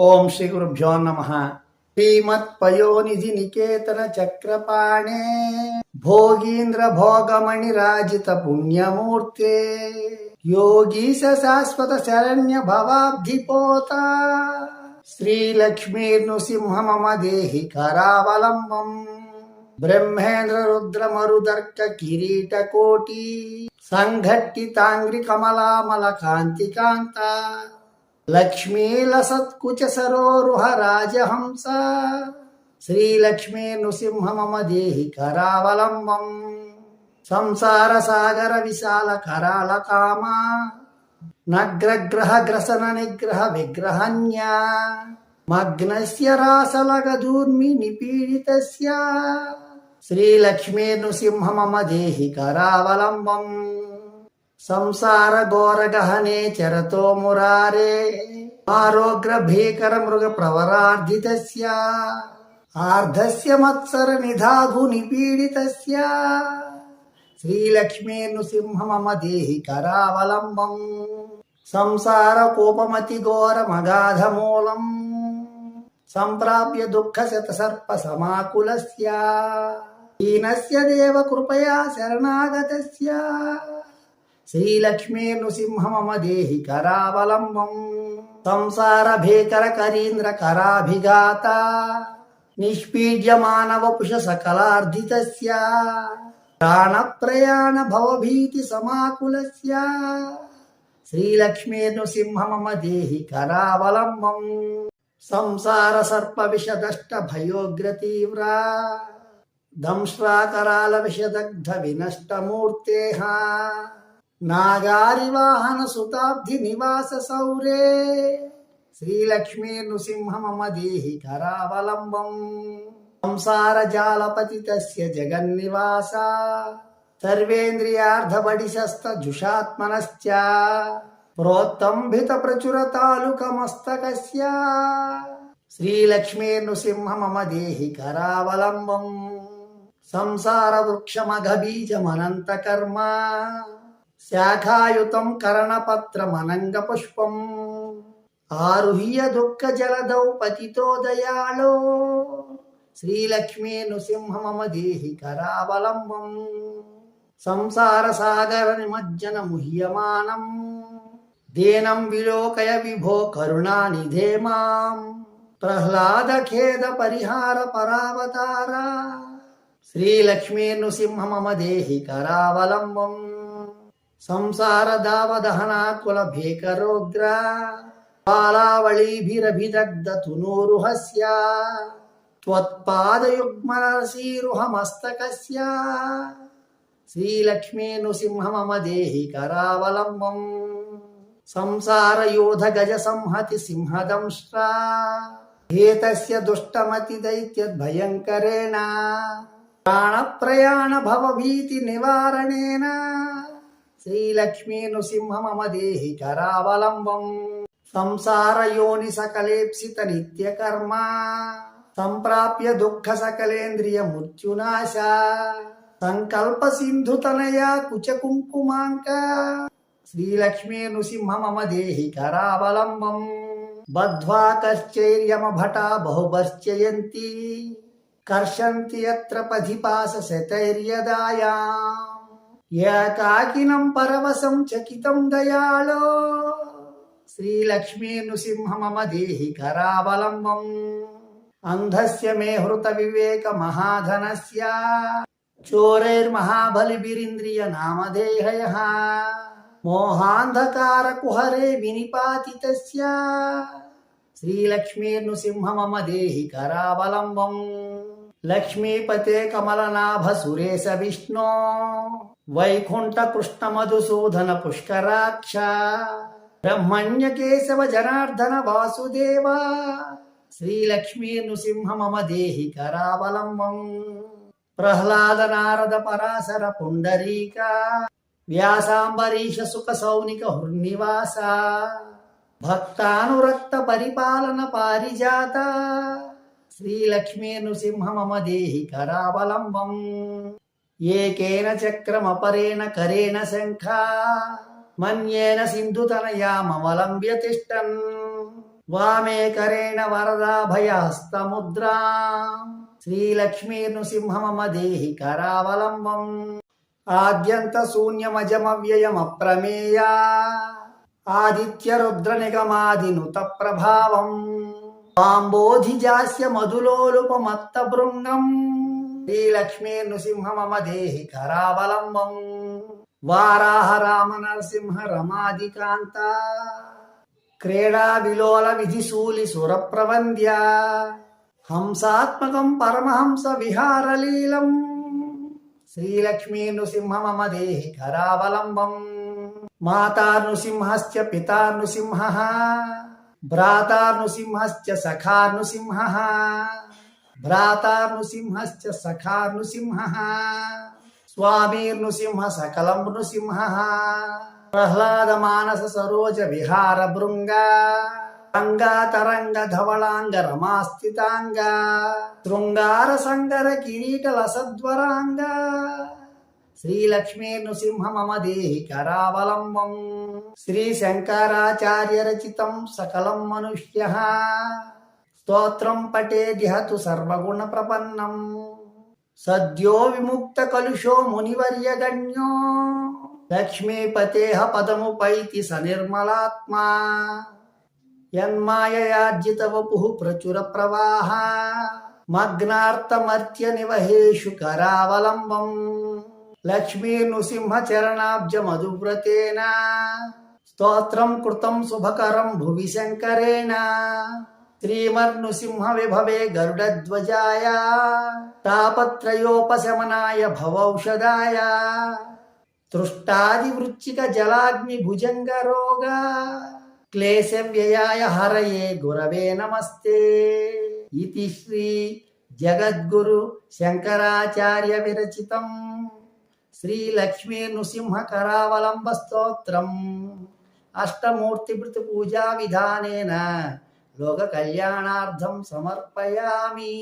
ఓం శ్రీ గురుభ్యో నమ. శ్రీమత్పయోనిధి నికేతన చక్రపాణే భోగీంద్ర భోగమణి రాజిత పుణ్యమూర్తే యోగీశ శాశ్వత శరణ్య భవాబ్ధిపోత శ్రీలక్ష్మీర్నృసింహ మమ దేహి కరావలంబం బ్రహ్మేంద్ర రుద్ర మరుదర్క కిరీట కోటి సంఘట్టితాంగ్రి కమలామల కాంతి కాంత లక్ష్మీలసత్కుచ సరోరుహ రాజహంస శ్రీలక్ష్మీ నృసింహ మమ దేహి కరావలంబం సంసార సాగర విశాల కరాళ కామ నగ్రగ్రహ గ్రసన నిగ్రహ విగ్రహన్య మగ్నస్య రాసలగధూర్మి నిపీడితస్య శ్రీలక్ష్మీ నృసింహ మమ దేహి కరావలంబం సంసార ఘోరగహనే చరతో మురారే ఆరోగ్ర భీకర మృగ ప్రవరార్ధితస్య ఆర్ధస్య మత్సర నిధాఘు నిపీడితస్య శ్రీలక్ష్మీ నృసింహ మమ దేహి కరావలంబం సంసార కోపమతి ఘోర మగాధ మూలం సంప్రాప్య దుఃఖ శత సర్ప సమాకులస్య దీనస్య దేవ కృపయా శరణాగతస్య శ్రీలక్ష్మీ నృసింహ దేహి కరావలంబం సంసార భీకర కరీంద్ర కరాభిఘాత నిష్పీడ్య మానవ పుష సకలార్ధితస్య ప్రాణ ప్రయాణ భవభీతి సమాకులస్య శ్రీలక్ష్మీ నృసింహ దేహి కరావలంబం సంసార సర్ప విషదష్ట భయోగ్ర తీవ్ర దంశ్రాకరాల విషదగ్ధ వినష్టమూర్తేహ. నాగారి వాహన సుతాబ్ది నివాస సౌరే. శ్రీలక్ష్మీ నృసింహ కరావలంబం. సంసార జాలపతి తస్య జగన్నివాస. సర్వేంద్రియార్ధబడిశస్త జుషాత్మనశ్చ. ప్రోత్తంభిత ప్రచుర తాలుక మస్తకస్య శ్రీలక్ష్మీ నృసింహ మమ దేహి కరావలంబం. సంసార వృక్షమఘ బీజమనంత కర్మ శాఖాయుతం కరణపత్రమనంగ పుష్పం ఆరుహ్య దుఃఖ జలదౌ పతితో దయాళో శ్రీలక్ష్మీ నృసింహ మమ దేహి కరావలంబం సంసార సాగర నిమజ్జన ముహ్యమానం దేనం విలోకయ విభో కరుణానిధే మాం ప్రహ్లాద ఖేద పరిహార పరావతారా శ్రీలక్ష్మీ నృసింహ మమ దేహి కరావలంబం ಸಂಸಾರದಾವದಹನಾಕುಲ ಭೀಕರೋಗ್ರ ಪಾಲಾವಳೀಭಿರಭಿದಗ್ಧತುನೂರುಹಸ್ಯ त्वत्पादयुग्मनरसीरुहमस्तकस्य श्रीलक्ष्मीनुसिंह मम देहि करावलम्बम् संसारयोधगजसंहति सिंहदंष्ट्रा हेतस्य दुष्टमतिदैत्यद्भयङ्करेण प्राणप्रयाणभवभीतिनिवारणेन శ్రీలక్ష్మీ నృసింహమదేహి కరావలంబం. సంసార యోని సకలేప్సిత నిత్య కర్మ సంప్రాప్య దుఃఖ సకలేంద్రియ మృత్యునాశ. సంకల్ప సింధు తనయ కుచ కుంకుమాంక. శ్రీలక్ష్మీ నృసింహ మమ దేహి కరావలంబం. బద్ధ్వా కశ్చైర్యమ భటా బహుబశ్చయంతి కర్షంతి ఎత్ర పథిపాస శతైర్యదాయా. ఏకాకినం పరవశం చకితం దయాళో. శ్రీలక్ష్మీ నృసింహ కరావలంబం అంధస్య మే హృత వివేక మహాధనస్య. చోరైర్మహాబలిభిరింద్రియ నామదేహయ మోహాంధకార కుహరే వినిపాతిత శ్రీలక్ష్మీర్నృసింహ మమ దేహి కరావలంబం లక్ష్మీపతే కమలనాభ సురేశ విష్ణు. వైకుంఠ కృష్ణ మధుసూదన పుష్కరాక్ష బ్రహ్మణ్య కేశవ జనార్దన వాసుదేవ శ్రీలక్ష్మీ నృసింహ మమ దేహి కరావలంబం ప్రహ్లాద నారద పరాశర పుండరీక వ్యాసాంబరీష సుఖ సౌనిక హుర్నివాస భక్తానురక్త పరిపాలన పారిజాత శ్రీలక్ష్మీ నృసింహ మమ దేహి కరావలంబం. ఏకేన చక్రమపరేణ కరేణ శంఖ. మన్యేన సింధుతనయామవలంబ్య తిష్టన్. వామే కరేణ వరదాభయాస్తముద్రా శ్రీలక్ష్మీర్నృసింహ మమ దేహి కరావలంబం. ఆద్యంత శూన్యమజమవ్యయమప్రమేయా. ఆదిత్య రుద్ర నిగమాదినుత ప్రభావం పాంబోధిజాస్య మధులోలుపమత్త భృంగం శ్రీలక్ష్మీ నృసింహ మమ దేహి కరావలంబం వారాహ రామ నరసింహ రమాదికాంత క్రీడా విలోల విధిశూలి సురప్రవంద్య హంసాత్మకం పరమహంస విహారలీలం శ్రీలక్ష్మీ నృసింహ మమ దేహి కరావలంబం మాతా నృసింహశ్చ పితా నృసింహ భ్రాతా నృసింహశ్చ సఖా నృసింహ స్వామీర్నుసింహ సకలం నృసింహ ప్రహ్లాద మానస సరోజ విహార భృంగ అంగాతరంగ ధవళాంగ రమాస్థితాంగ శృంగార సంగర కిరీట లసద్వరాంగ శ్రీలక్ష్మీ నృసింహ మమ దేహి కరావలంబం శ్రీ శంకరాచార్య రచితం సకలం మనుష్య. స్తోత్రం పటేదిహతు సర్వగుణ ప్రపన్నం. సద్యో విముక్త కలుషో మునివర్యగణ్యో లక్ష్మీపతేహ పదముపైతి నిర్మలాత్మా. యన్మాయయార్జిత వపు ప్రచుర ప్రవాహ. మగ్నార్తమర్త్య నివహేషు కరావలంబం. लक्ष्मीर्नुसिंहचरणाब्जमधुव्रतेन। स्तोत्रम कृतम शुभकरं भुवि शङ्करेण श्रीमर्नुसिंहविभवे गरुडध्वजाय। तापत्रयोपशमनाय रोगा क्लेश क्लेशव्ययाय हरये गुरवे नमस्ते। इति श्री जगद्गुरु शङ्कराचार्यविरचितम्। శ్రీలక్ష్మీ నృసింహ కరావలంబ స్తోత్రం అష్టమూర్తిభృతి పూజా విధానేన లోక కళ్యాణార్థం సమర్పయామి.